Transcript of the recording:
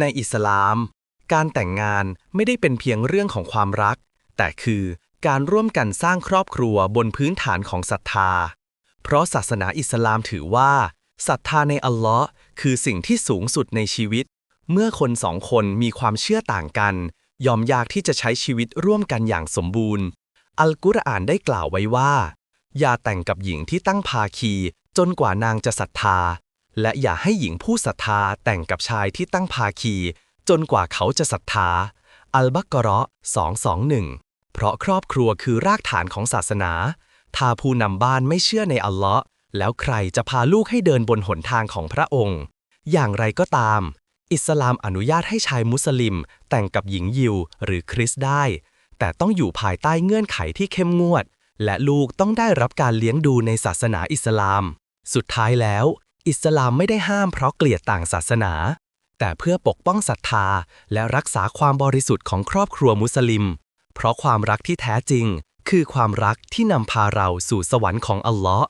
ในอิสลาม การแต่งงานไม่ได้เป็นเพียงเรื่องของความรัก แต่คือการร่วมกันสร้างครอบครัวบนพื้นฐานของศรัทธา เพราะศาสนาอิสลามถือว่าศรัทธาในอัลลอฮ์คือสิ่งที่สูงสุดในชีวิต เมื่อคนสองคนมีความเชื่อต่างกัน ยอมยากที่จะใช้ชีวิตร่วมกันอย่างสมบูรณ์ อัลกุรอานได้กล่าวไว้ว่า อย่าแต่งกับหญิงที่ตั้งภาคี จนกว่านางจะศรัทธา และอย่าให้หญิงผู้ศรัทธาแต่งกับชายที่ตั้งภาคี จนกว่าเขาจะศรัทธา อัลบักกราะห์221 เพราะครอบครัวคือรากฐานของศาสนา ถ้าผู้นำบ้านไม่เชื่อในอัลเลาะห์แล้วใครจะพาลูกให้เดินบนหนทางของพระองค์ อย่างไรก็ตาม อิสลามอนุญาตให้ชายมุสลิม แต่งกับหญิงยิวหรือคริสได้ แต่ต้องอยู่ภายใต้เงื่อนไขที่เข้มงวด และลูกต้องได้รับการเลี้ยงดูในศาสนาอิสลาม สุดท้ายแล้ว อิสลามไม่ได้ห้ามเพราะเกลียดต่างศาสนา แต่เพื่อปกป้องศรัทธาและรักษาความบริสุทธิ์ของครอบครัวมุสลิม เพราะความรักที่แท้จริง คือความรักที่นำพาเราสู่สวรรค์ของอัลลอฮ์